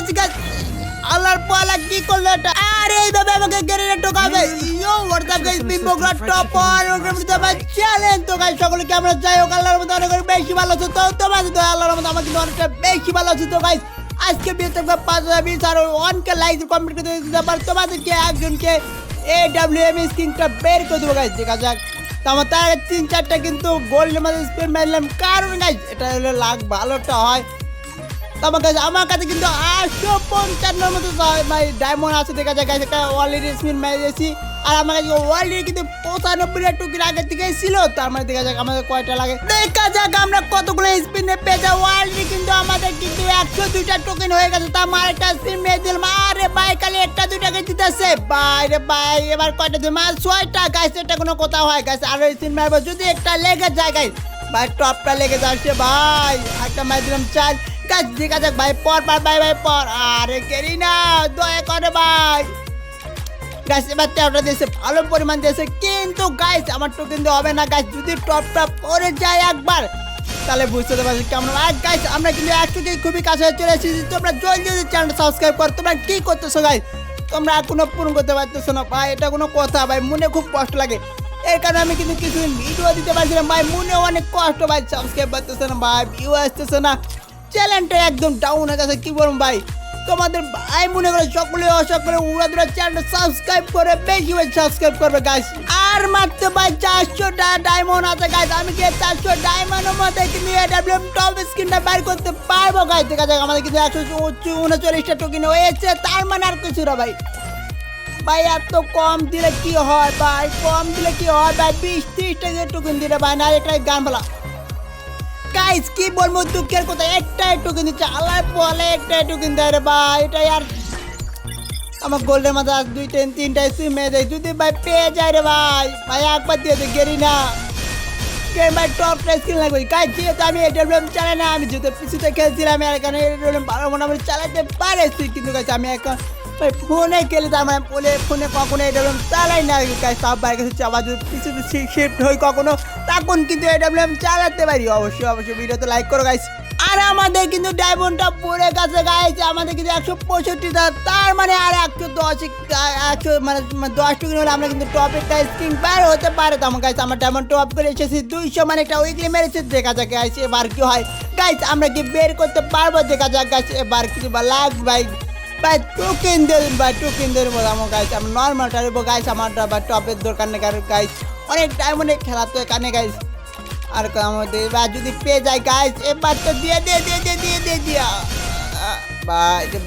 গেছে গাছ আল্লাহর পালা কি করল এটা? আরে, এইভাবে আমাকে গেরিনে টোকাবে ইয়ো হোয়াটসঅ্যাপ গাইস বিম্বগ্রা টপার ওটার মধ্যে আমার চ্যালেঞ্জ তো গাইস সকলকে আমরা যাই হোক, আল্লাহর মধ্যে অনেক অনেক বেশি ভালো আছো তো তোমাদের তো আল্লাহর আমার কিন্তু অনেকটা বেশি ভালো আছো তো গাইস আজকে বিয়েতে পাঁচ হাজার বিশ, আর ওয়ানকে লাইক কমপ্লিট করে দিতে পার। তোমাদেরকে একজনকে এ ডাব্লিউ এম স্কিনটা বের করে দেবো গাইস দেখা যাক। তো আমার তার তিন চারটা কিন্তু গোল্ডের মধ্যে স্পিন মারলাম। কারণ গাইস এটা হলে লাখ ভালোটা হয়। তো আমার কাছে আমার কাছে কিন্তু আটশো পঞ্চান্নর মতো ভাই ডায়মন্ড আছে, দেখা যায় গাছ একটা অলরেডি স্পিন মেরেছি আর আমার কাছে অলরেডি কিন্তু পঁচানব্বই টুকির আগে থেকে ছিল। তার মানে দেখা যাক আমাদের কয়টা লাগে। দেখা যাক আমরা কতগুলো স্পিনে পেয়ে যাই অলরেডি কিন্তু আমাদের কিন্তু একশো দুইটা টোকেন হয়ে গেছে। তা আমার একটা স্পিন মেরে দিলাম। আরে ভাই, খালি একটা দুইটাকে দিতেছে। ভাই রে ভাই, এবার কয়টা দিলাম? আর ছয়টা গাছ এটা কোনো কথা হয় গাছ আরও স্পিন মারবো যদি একটা লেগে যায় গাছ ভাই টপটা লেগে যাচ্ছে, ভাই। একটা মার দিলাম, চার। গাছ ঠিক আছে ভাই, পর পর, ভাই ভাই, পর। আরে, কেরি না, দয়া করে, ভাই। গাছ এবার তেরোটা দিয়েছে ভালো পরিমাণ দিয়েছে কিন্তু গাইস আমার তো কিন্তু হবে না গাছ যদি টপটা পরে যায় একবার, তাহলে বুঝতে পারছি কেমন। আর গাইস আমরা কিন্তু একটুকেই খুবই কাছে চলে এসেছি, তোমরা জলদি জলদি চ্যানেলটা সাবস্ক্রাইব কর। তোমরা কি করতেছো গাইস তোমরা এখনও পূরণ করতে পারতেছো না, ভাই, এটা কোনো কথা, ভাই, মনে খুব কষ্ট লাগে। এর কারণে আমি কিন্তু কিছু ভিডিও দিতে পারছি না, ভাই মনে অনেক কষ্ট, ভাই সাবস্ক্রাইব করতেছে না, ভাই ভিউ আসতেছে না। চ্যানেলটা একদম ডাউন হয়ে গেছে, কি বলুন ভাই? তোমাদের ভাই মনে করে সকলে সকলে উড়াদুরা চ্যানেলটা সাবস্ক্রাইব করে বেশি বেশি সাবস্ক্রাইব করবে গাইস আর মাত্র ভাই চারশো ডায়মন্ড আছে গাইস আমি কি চারশো ডায়মন্ডের মধ্যে কিন্তু এডাব্লিউএম টপ স্ক্রিনটা বের করতে পারব গাইস দেখা যাক আমাদের কিন্তু একশো উনচল্লিশটা টোকেন হয়েছে, তার মানে আর কিছু না, ভাই। ভাই, এত কম দিলে কি হয়, ভাই? কম দিলে কি হয়, ভাই? বিশ ত্রিশ টাকা টোকেন দিলে, ভাই, না এটা গান গাইস কি বলব দুঃখের কথা একটা টোকেন দিচ্ছে। আল্লাহ বলে একটা টোকেন দেয় রে ভাই এটা আর আমার গোল্ডের মাথা দুই তিন তিনটা স্পিন মেরে দেয়। যদি ভাই পেয়ে যায় রে ভাই ভাই একবার দিয়ে দে, গেরি না। কে ভাই টপ স্কিন লাগবে গাইস যেহেতু আমি এটা রুম চালাই না, আমি যেহেতু পিছুতে খেলছিলাম আর এখানে রুম ভালো মোটামুটি চালাতে পারেছি, কিন্তু গাছ আমি এখন ভাই ফোনে খেলে তার মানে বলে ফোনে কখনো এটা রুম চালাই না। গাছ সব বাইরে কাছে আবার যদি পিছুতে শিফট হই কখনো তখন কিন্তু এটা রুম চালাতে পারি। অবশ্যই অবশ্যই ভিডিওতে লাইক করো গাইস আর আমাদের কিন্তু ডায়মন্ডটা পড়ে গেছে গাইছে আমাদের কিন্তু একশো পঁয়ষট্টি তার মানে আর একশো দশ, একশো মানে মানে দশ টুকুন হলে আমরা কিন্তু টপ একটা স্ক্রিন বার হতে পারে তো আমার ডায়মন্ড টপ করে এসেছি, দুইশো মানে একটা উইকলি মেরেছে দেখা যাক গাইছে এবার কি হয়। গাইছ আমরা কি বের করতে পারব? দেখা যাক গাইছে এবার কিছু বা লাগ, ভাই। ভাই টোকেন দেবেন ভাই টোকেন দেবেন আমার গাইছে আমার নর্মালটা দেবো গাইছে আমার বা টপের দরকার নেই গাইছ অনেক ডায়মন্ডে খেলা তো এখানে গাইছে আর আমাদের এবার যদি পেয়ে যায় গাইস এবার তো দিয়ে দিয়ে দিয়ে দিয়ে দিয়ে দিয়ে, দিয়া।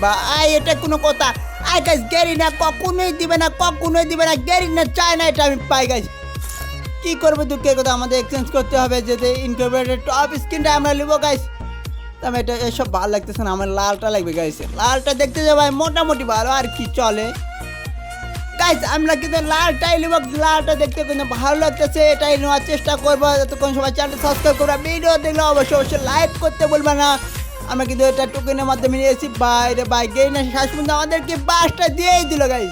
ভাই এটা কোনো কথা। আই গাইস গ্যারি না, কখনোই দিবে না, কখনোই দিবে না। গ্যারি না, চায় না, এটা আমি পাই গাইস কি করব দুঃখের কথা, আমাদের এক্সচেঞ্জ করতে হবে যাতে ইনকর্পোরেটেড টপ স্ক্রিনটা আমরা নেব গাইস আমি এটা, এসব ভালো লাগতেছে না, আমার লালটা লাগবে গাইস লালটা দেখতে যাব মোটামুটি ভালো, আর কি চলে? গাইস আমরা কিন্তু লাল টাইল এবং লালটা দেখতে কিন্তু ভালো লাগতেছে, এটাই নেওয়ার চেষ্টা করব। যতক্ষণ সবাই চ্যানেল সাবস্ক্রাইব করব ভিডিও দেখলে অবশ্যই অবশ্যই লাইক করতে বলবে না। আমরা কিন্তু এটা টোকেনের মাধ্যমে নিয়েছি বাইরে বাইক গেই না শেষ আমাদেরকে বাসটা দিয়েই দিল গাইস